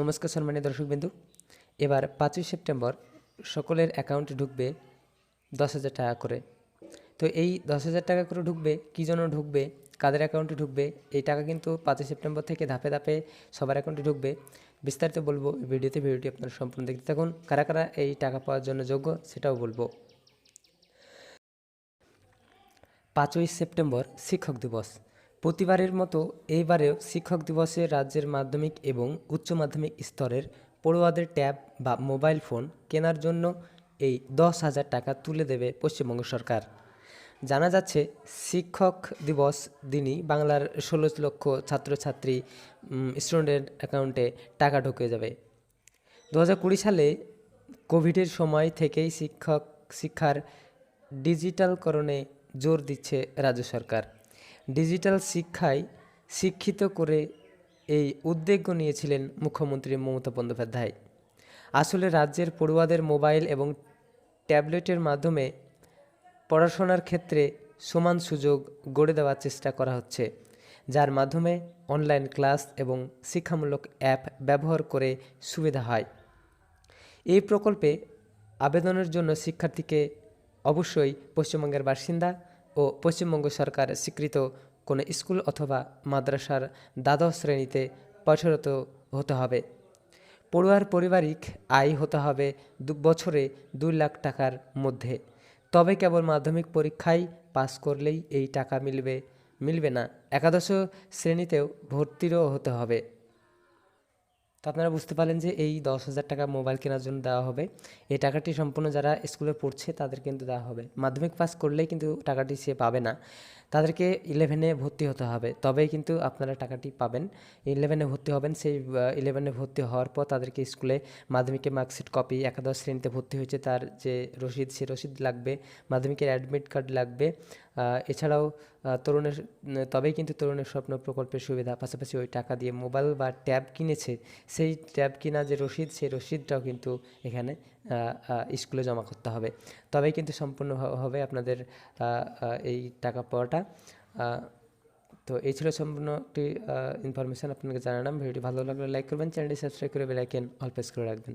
নমস্কার সম্মানীয় দর্শকবিন্দু। এবার পাঁচই সেপ্টেম্বর সকলের অ্যাকাউন্টে ঢুকবে দশ হাজার টাকা করে। তো এই দশ হাজার টাকা করে ঢুকবে, কী জন্য ঢুকবে, কাদের অ্যাকাউন্টে ঢুকবে, এই টাকা কিন্তু পাঁচই সেপ্টেম্বর থেকে ধাপে ধাপে সবার অ্যাকাউন্টে ঢুকবে। বিস্তারিত বলব ভিডিওতে, ভিডিওটি আপনারা সম্পূর্ণ দেখতে থাকুন। কারা কারা এই টাকা পাওয়ার জন্য যোগ্য সেটাও বলব। পাঁচই সেপ্টেম্বর শিক্ষক দিবস। প্রতিবারের মতো এইবারেও শিক্ষক দিবসে রাজ্যের মাধ্যমিক এবং উচ্চ মাধ্যমিক স্তরের পড়ুয়াদের ট্যাব বা মোবাইল ফোন কেনার জন্য এই দশ হাজার টাকা তুলে দেবে পশ্চিমবঙ্গ সরকার। জানা যাচ্ছে, শিক্ষক দিবস দিনই বাংলার ষোলো লক্ষ ছাত্রছাত্রী স্টুডেন্ট অ্যাকাউন্টে টাকা ঢুকে যাবে। দু কুড়ি সালে কোভিডের সময় থেকেই শিক্ষক শিক্ষার ডিজিটালকরণে জোর দিচ্ছে রাজ্য সরকার। ডিজিটাল শিক্ষায় শিক্ষিত করে এই উদ্যোগ নিয়েছিলেন মুখ্যমন্ত্রী মমতা বন্দ্যোপাধ্যায়। আসলে রাজ্যের পড়ুয়াদের মোবাইল এবং ট্যাবলেটের মাধ্যমে পড়াশোনার ক্ষেত্রে সমান সুযোগ গড়ে দেওয়ার চেষ্টা করা হচ্ছে, যার মাধ্যমে অনলাইন ক্লাস এবং শিক্ষামূলক অ্যাপ ব্যবহার করে সুবিধা হয়। এই প্রকল্পে আবেদনের জন্য শিক্ষার্থীকে অবশ্যই পশ্চিমবঙ্গের বাসিন্দা ও পশ্চিমবঙ্গ সরকার স্বীকৃত কোনো স্কুল অথবা মাদ্রাসার দ্বাদশ শ্রেণীতে পাঠরত হতে হবে। পড়ুয়ার পারিবারিক আয় হতে হবে দু বছরে দুই লাখ টাকার মধ্যে। তবে কেবল মাধ্যমিক পরীক্ষায় পাস করলেই এই টাকা মিলবে মিলবে না। একাদশ শ্রেণীতেও ভর্তিরও হতে হবে। তো আপনারা বুঝতে পারলেন যে এই দশ হাজার টাকা মোবাইল কেনার জন্য দেওয়া হবে। এই টাকাটি সম্পূর্ণ যারা স্কুলে পড়ছে তাদের কিন্তু দেওয়া হবে। মাধ্যমিক পাস করলেই কিন্তু টাকাটি সে পাবে না। তাদেরকে ইলেভেনে ভর্তি হতে হবে। তবেই কিন্তু আপনারা টাকাটি পাবেন। ইলেভেনে ভর্তি হবেন, সেই ইলেভেনে ভর্তি হওয়ার পর তাদেরকে স্কুলে মাধ্যমিকের মার্কশিট কপি একাদশ শ্রেণীতে ভর্তি হয়েছে। তার যে রসিদ, সে রসিদ লাগবে। মাধ্যমিকের অ্যাডমিট কার্ড লাগবে। এছাড়াও তরুণের, তবেই কিন্তু তরুণের স্বপ্ন, প্রকল্পের সুবিধা, পাশাপাশি ওই টাকা দিয়ে মোবাইল বা ট্যাব কিনেছে, সেই ট্যাব কিনা যে রসিদ, সেই রসিদটাও কিন্তু এখানে স্কুলে জমা করতে হবে। তবেই কিন্তু সম্পূর্ণ হবে আপনাদের এই টাকা পাওয়াটা। তো এই ছিল সম্পূর্ণ একটি ইনফরমেশান আপনাকে জানালাম। ভিডিওটি ভালো লাগলে লাইক করবেন চ্যানেলটি সাবস্ক্রাইব করে বেলাইকেন অল প্রেস করে রাখবেন।